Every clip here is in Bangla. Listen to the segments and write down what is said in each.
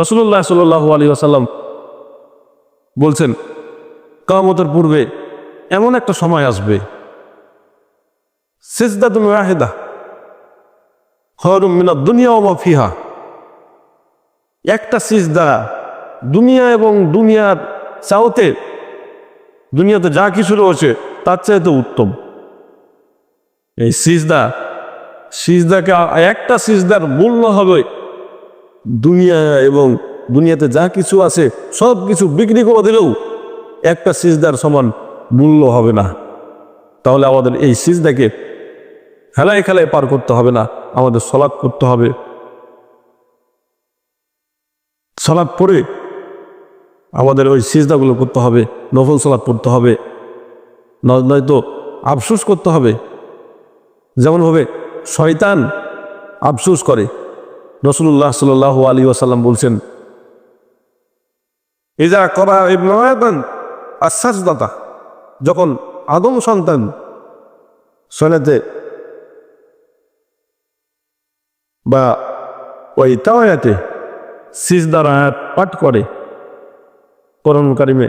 রসুল্লাহ সাল আলী আসাল্লাম বলছেন কামতের পূর্বে এমন একটা সময় আসবে সিজদা তুমি দুনিয়া ও ফিহা। একটা সিজদা দুনিয়া এবং দুনিয়ার চাওতে দুনিয়াতে যা কিছু রয়েছে, তার চাইতে উত্তম। এই সিজদা, সিজদাকে একটা সিজদার মূল্য হবে দুনিয়া এবং দুনিয়াতে যা কিছু আছে, সব কিছু বিক্রি করে দিলেও একটা সিজদার সমান মূল্য হবে না। তাহলে আমাদের এই সিজদাকে খেলায় খেলায় পার করতে হবে না, আমাদের সলাপ করতে হবে। সলাপ পরে আমাদের ওই সিজদাগুলো করতে হবে, নফল সলাপ পড়তে হবে নয়তো আফসোস করতে হবে। যেমনভাবে শয়তান আফসোস করে রসুল্লাহ সাল আলী ওয়াসাল্লাম বলছেন, ইজা করা ইবনায়তান আশ্বাস দাতা যখন আদম সন্তান সনেতে বা ওই তাওয়াতে সিজদার আয়াত পাঠ করে করণ কারিমে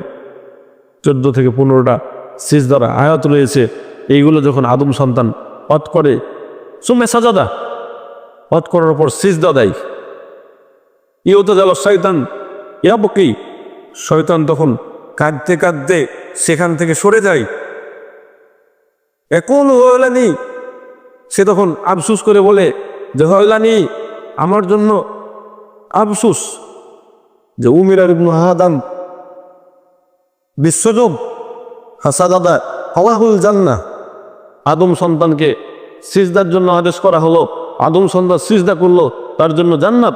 চোদ্দ থেকে পনেরোটা সিজদার আয়াত রয়েছে, এইগুলো যখন আদম সন্তান পাঠ করে সুমে সাজাদা পাঠ করার পর সিজদা দেয়। ইউতে গেল শয়তান ইয়াবকি শয়তান তখন কাঁদতে কাঁদতে সেখান থেকে সরে যায়। এখন হইলানি সে তখন আফসুস করে বলে, যে হইলানি আমার জন্য আফসুস, যে উমিরার ইবনু হাদাম বিশ্বযোগ হাসাদাদা হওয়াহুল জান্না আদম সন্তানকে সিজদার জন্য আদেশ করা হলো। আদম সন্তান সিজদা করল, তার জন্য জান্নাত।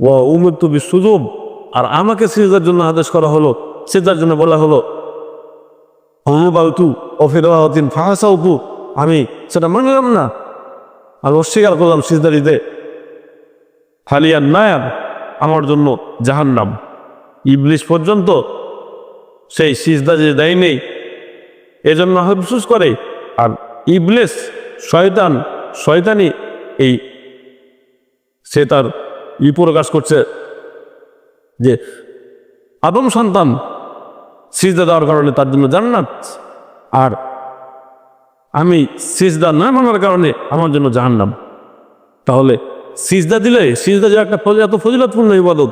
ও উমির তো বিশ্বযোগ আর আমাকে সিজদার জন্য আদেশ করা হলো, সিজদার জন্য বলা হলো ফাহাসাউপু আমি সেটা মানলাম না। আমি অস্বীকার করলাম সিজদা দিতে হালিয়ার নায়ার, আমার জন্য জাহান্নাম। ইবলিশ পর্যন্ত সেই সিজদা যে দেয় নেই এজন্য আফসুস করে, আর ইবলিস, শয়তান শয়তানি এই সে তার ই প্রকাশ করছে যে আদম সন্তান সিজদা দেওয়ার কারণে তার জন্য জান্নাত। আর আমি সিজদা না মানার কারণে আমার জন্য জাহান্নাম। তাহলে সিজদা দিলে সিজদা যে একটা এত ফজিলতপূর্ণ ইবাদত।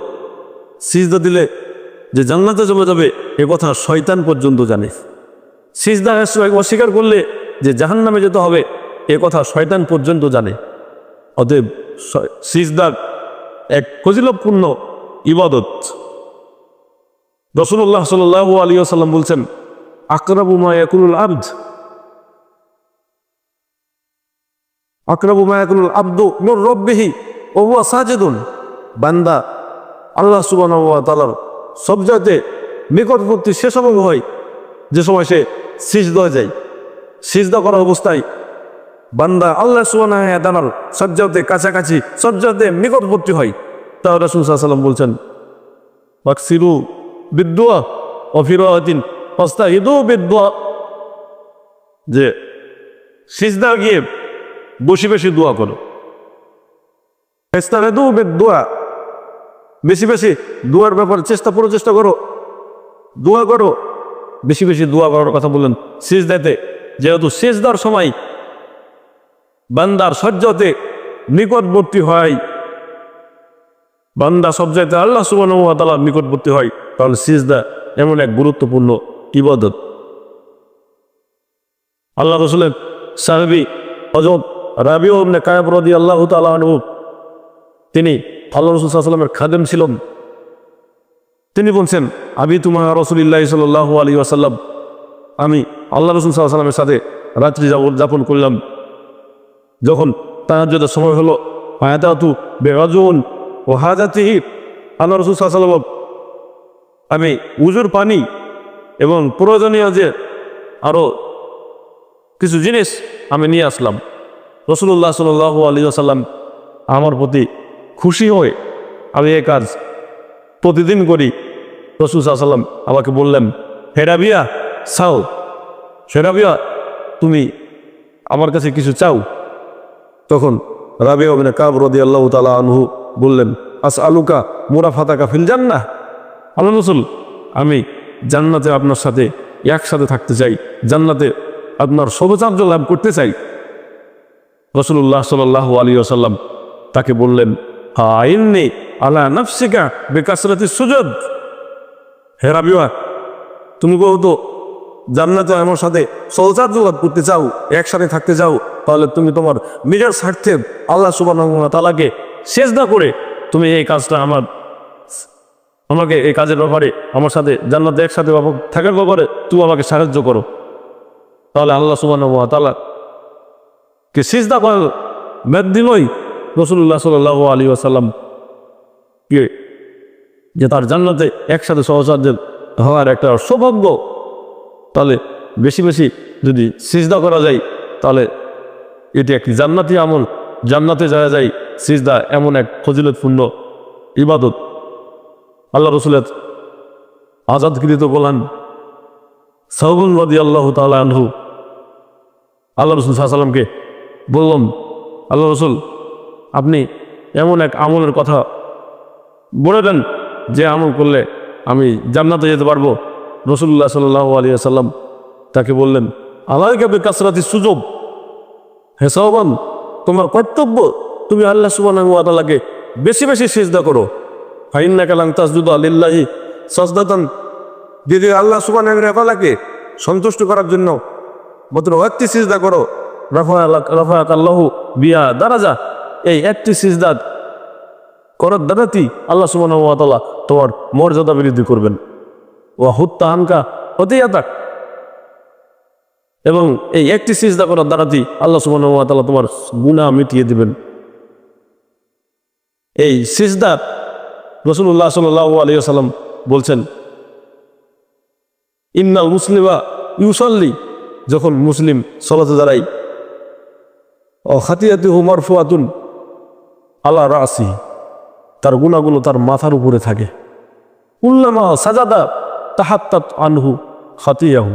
সিজদা দিলে যে জান্নাতে জমে যাবে এ কথা শয়তান পর্যন্ত জানে। সিজদা অস্বীকার করলে যে জাহান্নামে যেতে হবে এ কথা শয়তান পর্যন্ত জানে। অতএব সিজদার এক ফজিলতপূর্ণ ইবাদত। রসুল্লাহ সাল আলী আসাল্লাম বলছেন, আকরাবু মা ইয়াকুলুল আবদ। আকরাবু মা ইয়াকুলুল আব্দু মির রাব্বিহি ওয়া হুয়া সাজিদুন। বান্দা আল্লাহ সুবহানাহু ওয়া তাআলার সব জায়গাতে নিকটবর্তী সে সময় হয় যে সময় সে সিজদা যায়। সিজদা করা অবস্থায় বান্দা আল্লাহ তাআলার সজ্জাতে কাছাকাছি সজ্জাতে নিকটবর্তী হয়। তা রাসূল ওয়াসাল্লাম বলছেন ওয়াকসিরু বিদ্দুয়া অফিরাতিন অস্তাহিদু বিদ্দুয়া। যে সিজদা গিয়ে বসে বেশি দোয়া করো। ইস্তাহিদু বিদ্দুয়া। বেশি বেশি দোয়ার ব্যাপারে চেষ্টা, পুরো চেষ্টা করো। দোয়া করো। বেশি বেশি দোয়া করার কথা বললেন সিজদাতে। যেহেতু সিজদার সময় বান্দার সজ্জাতে নিকটবর্তী হয়। বান্দা সব জায়গাতে আল্লাহ সুবাহ নিকটবর্তী হয়। তাহলে সিজদা এমন এক গুরুত্বপূর্ণ ইবাদত। আল্লাহ রসুলের সাহেবী হজরত রাবিউ ইবনে আল্লাহ আনহু, তিনি আল্লাহ রসুল সাল্লামের খাদেম ছিলেন। তিনি বলছেন, আবি তোমার রসুলিল্লাহ সাল্লাহ আলী আসাল্লাম আমি আল্লাহ রসুল সাল্লামের সাথে রাত্রি যাপন করলাম। যখন যদি সময় হলো হায়াতাতু বেরাজুন ও হাজাতিহি আল্লাহ রসুল সাল্লাম আমি উজুর পানি এবং প্রয়োজনীয় যে আরও কিছু জিনিস আমি নিয়ে আসলাম। রসুল্লাহ সাল আলী আসাল্লাম আমার প্রতি খুশি হয়ে আমি এ কাজ প্রতিদিন করি। রসুল সাল্লাম আমাকে বললেন হেরাবিয়া চাও। হেরাবিয়া তুমি আমার কাছে কিছু চাও? তখন রাবিয়া মানে কাব রদি আল্লাহ তালা আনহু বললেন আস আলুকা মোরা ফাতাকা ফিল জান্না আল্লাহ রসুল, আমি জান্নাতে আপনার সাথে একসাথে থাকতে চাই। জান্নাতে আপনার সৌভাগ্য লাভ করতে চাই। রসুল্লাহ সাল্লাহ আলী আসাল্লাম তাকে বললেন আইননি আলা নফসিকা বেকাসরাতি সুজদ। হে রাবিওয়া তুমি তো, জান্নাতে আমার সাথে সৌচার্য লাভ করতে চাও, একসাথে থাকতে চাও তাহলে তুমি তোমার নিজের স্বার্থে আল্লাহ সুবাহ তালাকে সেজদা করে তুমি এই কাজটা আমার, আমাকে এই কাজের ব্যাপারে আমার সাথে জান্নাতে একসাথে থাকার ব্যাপারে তুমি আমাকে সাহায্য করো। তাহলে আল্লাহ সুবাহ তালা কে সিজদা করার দিলই রসুল্লাহ সাল আলী আসাল্লাম কে, যে তার জান্নাতে একসাথে সহসাধ্যের হওয়ার একটা সৌভাগ্য, তাহলে বেশি বেশি যদি সিজদা করা যায়, তাহলে এটি একটি জান্নাতি আমল। জান্নাতে যাওয়া যায়, সিজদা এমন এক ফজিলতপূর্ণ ইবাদত। আল্লাহ রসুলের আজাদকৃত বলেন সাহবুল নদী আল্লাহ তালা আনহু। আল্লাহ রসুল সাল্লামকে বললাম, আল্লাহ রসুল, আপনি এমন এক আমলের কথা বলে দেন যে আমল করলে আমি জান্নাতে যেতে পারব। রসুল্লাহ সাল্লাহ আলী সাল্লাম তাকে বললেন আমার কাবে কাসরাতি সুযোগ হে সহবান তোমার কর্তব্য তুমি আল্লাহ সুবানাকে বেশি বেশি সেজদা করো। ফাইন্না কালাং তাসজুদ আলিল্লাহি সজদাতান। যদি আল্লাহ সুবানাকে সন্তুষ্ট করার জন্য মাত্র একটি সিজদা করো রাফা রাফাত আল্লাহ বিয়া দারাজা, এই একটি সিজদা করার দ্বারাতেই আল্লাহ সুবান তোমার মর্যাদা বৃদ্ধি করবেন। ও হুত্তা হানকা হতেই আতাক এবং এই একটি সিজদা করার দ্বারাতেই আল্লাহ সুবান তোমার গুণা মিটিয়ে দিবেন? এই সিজদার রসুল্লাহ সাল্লাম বলছেন, ইন্নাল মুসলিমা ইউসল্লি যখন মুসলিম সলাতে দাঁড়াই ও খাতিয়াতি হুমার ফুয়াতুন আল্লাহ রাসি তার গুণাগুলো তার মাথার উপরে থাকে। উল্লামা সাজাদা তাহাত্তাত আনহু খাতিয়াহু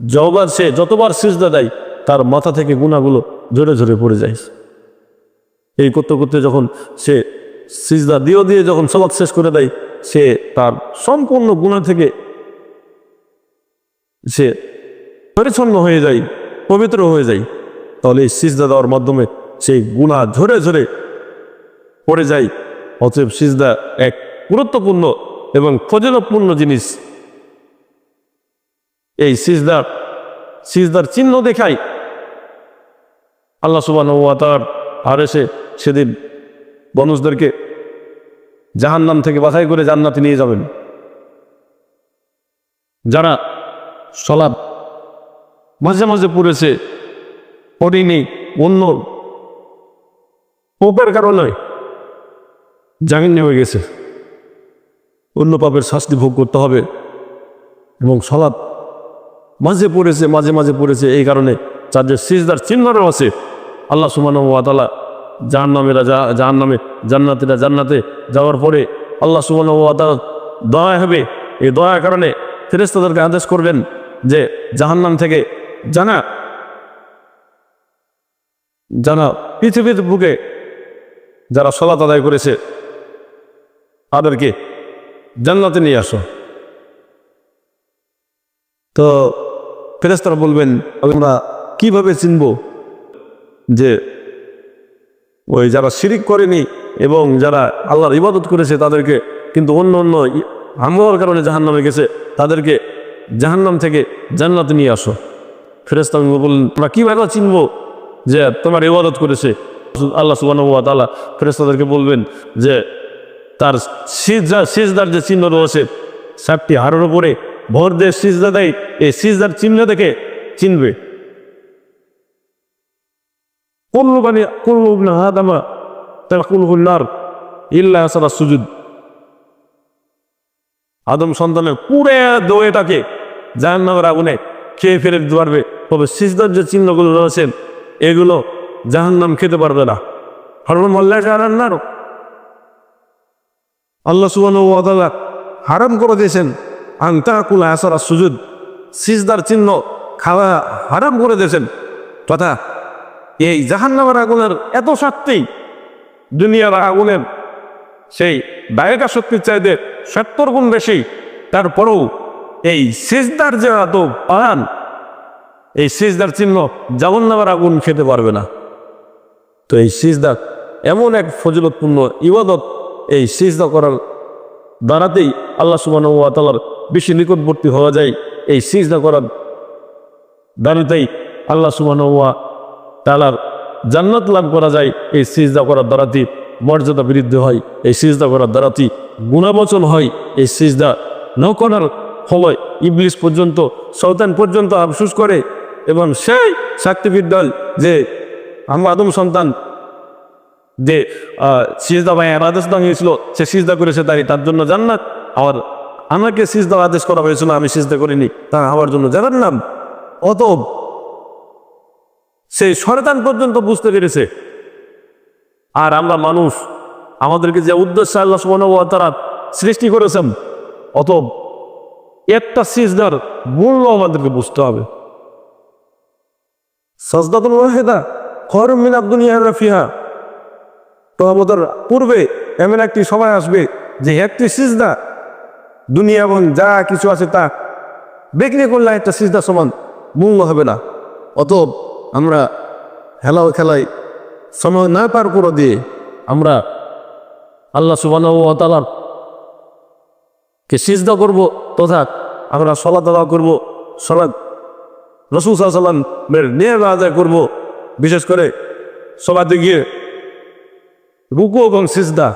যবার সে যতবার সিজদা দেয়, তার মাথা থেকে গুণাগুলো ঝরে ঝরে পড়ে যায়। এই করতে করতে যখন সে সিজদা দিয়েও দিয়ে যখন সবাক শেষ করে দেয়, সে তার সম্পূর্ণ গুণা থেকে সে পরিচ্ছন্ন হয়ে যায়, পবিত্র হয়ে যায়। তাহলে এই সিজদা দেওয়ার মাধ্যমে সেই গুণা ঝরে ঝরে পড়ে যায়। অতএব সিজদা এক গুরুত্বপূর্ণ এবং ফজিলতপূর্ণ জিনিস। এই সিজদার সিজদার চিহ্ন দেখাই। আল্লাহ সুবান আর এসে সেদিন বনুষদেরকে জাহান্নাম থেকে বাছাই করে জান্নাতে নিয়ে যাবেন। যারা সলাপ মাঝে মাঝে পড়েছে, পড়িনি, অন্য পোপের কারণে জামিন হয়ে গেছে। অন্য পাপের শাস্তি ভোগ করতে হবে এবং সলাপ মাঝে পড়েছে, মাঝে মাঝে পড়েছে, এই কারণে যাদের সিজদার চিহ্নরও আছে আল্লাহ সুমান ওয়াতালা জাহান নামেরা জাহান নামে জান্নাতিরা জান্নাতে যাওয়ার পরে আল্লাহ সুমান ওয়াতালা দয়া হবে। এই দয়ার কারণে ফেরেস্তাদেরকে আদেশ করবেন যে জাহান্নাম থেকে জানা জানা পৃথিবীর বুকে যারা সলাত আদায় করেছে, তাদেরকে জান্নাতে নিয়ে আসো। তো ফেরেস্তারা বলবেন আমরা কীভাবে চিনব যে ওই যারা শিরিক করেনি এবং যারা আল্লাহর ইবাদত করেছে তাদেরকে কিন্তু অন্য অন্য আমলার কারণে জাহান নামে গেছে, তাদেরকে জাহান্নাম থেকে জান্নাতে নিয়ে আসো ফেরেস্তা বললেন, আমরা কীভাবে চিনব যে তোমার ইবাদত করেছে? আল্লাহ সুবাহ তালা ফেরেস্তাদেরকে বলবেন যে তার সিজদার যে চিহ্ন রয়েছে, সাতটি হাড়ের উপরে ভর দিয়ে সিজদা দেয়, এই সিজদার চিহ্ন দেখে চিনবে। কুল্লু বানি, কুল্লু ইবনে আদামা তাকুলহুল নার, ইল্লা সারা সুজুদ। আদম সন্তানের পুরে দোয়েটাকে জাহান্নামের আগুনে খেয়ে ফেলে দিতে পারবে। তবে সিজদার যে চিহ্নগুলো রয়েছে, এগুলো জাহান্নাম খেতে পারবে না। হরমন মোল্লা জাহান্নার আল্লাহ সুবান হারাম করে দিয়েছেন। আন্তাকুল সুজুদ সিজদার চিহ্ন খাওয়া হারাম করে দিয়েছেন। তথা এই জাহান্নামের আগুনের এত শাস্তি, দুনিয়ার আগুনের সেই দায়িকা শক্তির চাইতে সত্তর গুণ বেশি, তারপরেও এই সিজদার যে এত পান এই সিজদার চিহ্ন যেমন নামার আগুন খেতে পারবে না। তো এই সিজদা এমন এক ফজিলতপূর্ণ ইবাদত, এই সিজদা করার দ্বারাতেই আল্লাহ সুবাহ তালার বেশি নিকটবর্তী হওয়া যায়, এই সিজদা করার দ্বারাতেই আল্লাহ সুবাহ তালার জান্নাত লাভ করা যায়, এই সিজদা করার দ্বারাতেই মর্যাদা বৃদ্ধি হয়, এই সিজদা করার দ্বারাতেই গুণাবচন হয়, এই সিজদা ন করার ফলে ইবলিস পর্যন্ত সৌতান পর্যন্ত আফসুস করে এবং সেই সার্টিফিকেট দল যে আমরা আদম সন্তান যে সিজদা ভাই আদেশ দেওয়া হয়েছিল সে সিজদা করেছে তাই তার জন্য জান্নাত, আর আমাকে সিজদা আদেশ করা হয়েছিল, আমি সিজদা করিনি। তা আমার জন্য জানার নাম। অত সেই শয়তান পর্যন্ত বুঝতে পেরেছে। আর আমরা মানুষ, আমাদেরকে যে উদ্দেশ্য আল্লাহ তাআলা সৃষ্টি করেছেন অত একটা সিজদার মূল্য আমাদেরকে বুঝতে হবে। সজদাতুল ওয়াহিদা খর মিনাদ দুনিয়া রাফিহা তো আমাদের পূর্বে এমন একটি সময় আসবে যে একটি সিজদা দুনিয়া এবং যা কিছু আছে তা বিক্রি করলে একটা সিজদা সমান মূল্য হবে না। অত আমরা খেলাও খেলায় সময় না পার করে দিয়ে আমরা আল্লাহ সুবাহ তালার কে সিজদা করব তথা আমরা সলাত আদা করব সলাদ রসুল সাল্লামের নিয়ে আদায় করব। বিশেষ করে সবাতে গিয়ে রুকু এবং সিজদা,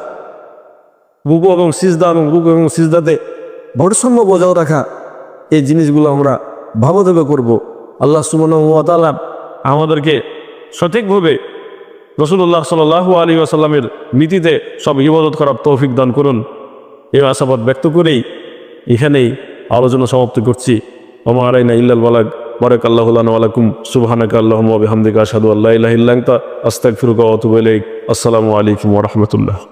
রুকু এবং সিজদা এবং রুকু এবং সিজদাতে ভারসাম্য বজায় রাখা এই জিনিসগুলো আমরা ভালোভাবে করব। আল্লাহ সুমন আমাদেরকে সঠিকভাবে রসুল্লাহ সাল আলী আসাল্লামের নীতিতে সব ইবাদত করার তৌফিক দান করুন। এই আশাবাদ ব্যক্ত করেই এখানেই আলোচনা সমাপ্ত করছি। ওমা আলাইনা ইল্লাল বালাগ। বারাক আল্লাহ আলাইকুম সুবহানাকা আল্লাহুম্মা ওয়া বিহামদিকা আশহাদু আল্লা ইলাহা ইল্লা আনতা। আস্তাগফিরুকা ওয়া আতুবু ইলাইক। আসসালামু আলাইকুম রাহমাতুল্লাহ।